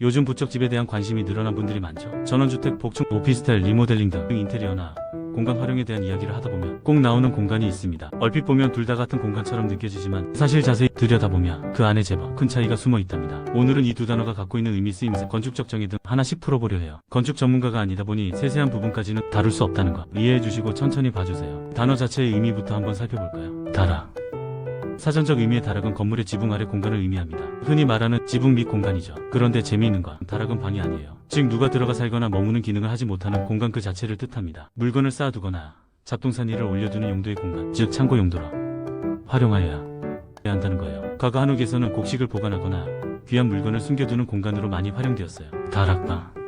요즘 부쩍 집에 대한 관심이 늘어난 분들이 많죠. 전원주택, 복층, 오피스텔, 리모델링 등 인테리어나 공간 활용에 대한 이야기를 하다 보면 꼭 나오는 공간이 있습니다. 얼핏 보면 둘 다 같은 공간처럼 느껴지지만 사실 자세히 들여다보면 그 안에 제법 큰 차이가 숨어 있답니다. 오늘은 이 두 단어가 갖고 있는 의미 쓰임새, 건축적 정의 등 하나씩 풀어보려 해요. 건축 전문가가 아니다 보니 세세한 부분까지는 다룰 수 없다는 거 이해해 주시고 천천히 봐주세요. 단어 자체의 의미부터 한번 살펴볼까요? 다락. 사전적 의미의 다락은 건물의 지붕 아래 공간을 의미합니다. 흔히 말하는 지붕 및 공간이죠. 그런데 재미있는 건 다락은 방이 아니에요. 즉 누가 들어가 살거나 머무는 기능을 하지 못하는 공간 그 자체를 뜻합니다. 물건을 쌓아두거나 잡동산 위를 올려두는 용도의 공간, 즉 창고 용도로 활용하여야 한다는 거예요. 과거 한옥에서는 곡식을 보관하거나 귀한 물건을 숨겨두는 공간으로 많이 활용되었어요. 다락방.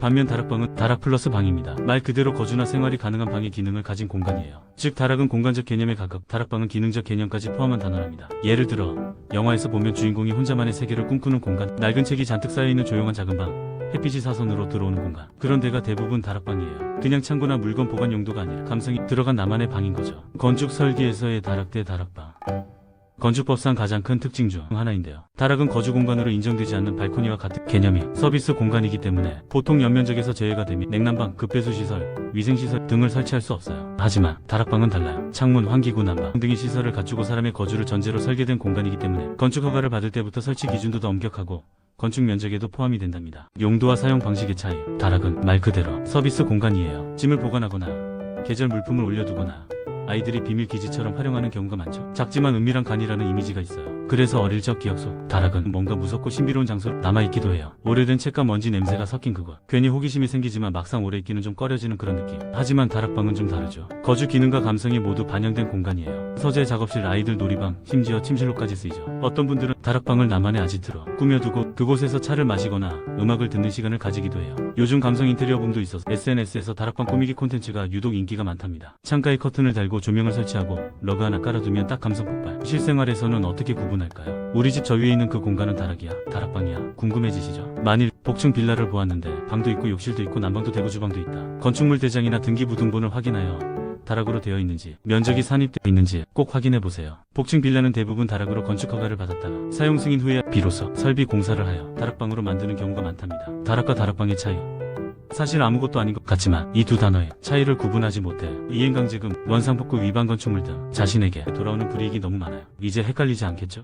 반면 다락방은 다락 플러스 방입니다. 말 그대로 거주나 생활이 가능한 방의 기능을 가진 공간이에요. 즉 다락은 공간적 개념에 가깝, 다락방은 기능적 개념까지 포함한 단어랍니다. 예를 들어 영화에서 보면 주인공이 혼자만의 세계를 꿈꾸는 공간, 낡은 책이 잔뜩 쌓여있는 조용한 작은 방, 햇빛이 사선으로 들어오는 공간. 그런 데가 대부분 다락방이에요. 그냥 창고나 물건 보관 용도가 아니라 감성이 들어간 나만의 방인 거죠. 건축 설계에서의 다락대 다락방. 건축법상 가장 큰 특징 중 하나인데요. 다락은 거주 공간으로 인정되지 않는 발코니와 같은 개념이 서비스 공간이기 때문에 보통 연면적에서 제외가 되며 냉난방, 급배수 시설, 위생시설 등을 설치할 수 없어요. 하지만 다락방은 달라요. 창문, 환기구, 난방 등의 시설을 갖추고 사람의 거주를 전제로 설계된 공간이기 때문에 건축 허가를 받을 때부터 설치 기준도 더 엄격하고 건축 면적에도 포함이 된답니다. 용도와 사용 방식의 차이. 다락은 말 그대로 서비스 공간이에요. 짐을 보관하거나 계절 물품을 올려두거나 아이들이 비밀 기지처럼 활용하는 경우가 많죠. 작지만 은밀한 간이라는 이미지가 있어요. 그래서 어릴 적 기억 속 다락은 뭔가 무섭고 신비로운 장소로 남아있기도 해요. 오래된 책과 먼지 냄새가 섞인 그곳. 괜히 호기심이 생기지만 막상 오래 있기는 좀 꺼려지는 그런 느낌. 하지만 다락방은 좀 다르죠. 거주 기능과 감성이 모두 반영된 공간이에요. 서재, 작업실, 아이들 놀이방, 심지어 침실로까지 쓰이죠. 어떤 분들은 다락방을 나만의 아지트로 꾸며두고 그곳에서 차를 마시거나 음악을 듣는 시간을 가지기도 해요. 요즘 감성 인테리어 붐도 있어서 SNS에서 다락방 꾸미기 콘텐츠가 유독 인기가 많답니다. 창가에 커튼을 달고 조명을 설치하고 러그 하나 깔아두면 딱 감성 폭발. 실생활에서는 어떻게 구분할까요? 우리 집 저 위에 있는 그 공간은 다락이야, 다락방이야. 궁금해지시죠? 만일 복층 빌라를 보았는데 방도 있고 욕실도 있고 난방도 되고 주방도 있다. 건축물 대장이나 등기부 등본을 확인하여 다락으로 되어 있는지, 면적이 산입되어 있는지 꼭 확인해 보세요. 복층 빌라는 대부분 다락으로 건축 허가를 받았다가 사용 승인 후에 비로소 설비 공사를 하여 다락방으로 만드는 경우가 많답니다. 다락과 다락방의 차이. 사실 아무것도 아닌 것 같지만 이 두 단어의 차이를 구분하지 못해 이행강제금, 원상복구 위반 건축물 등 자신에게 돌아오는 불이익이 너무 많아요. 이제 헷갈리지 않겠죠?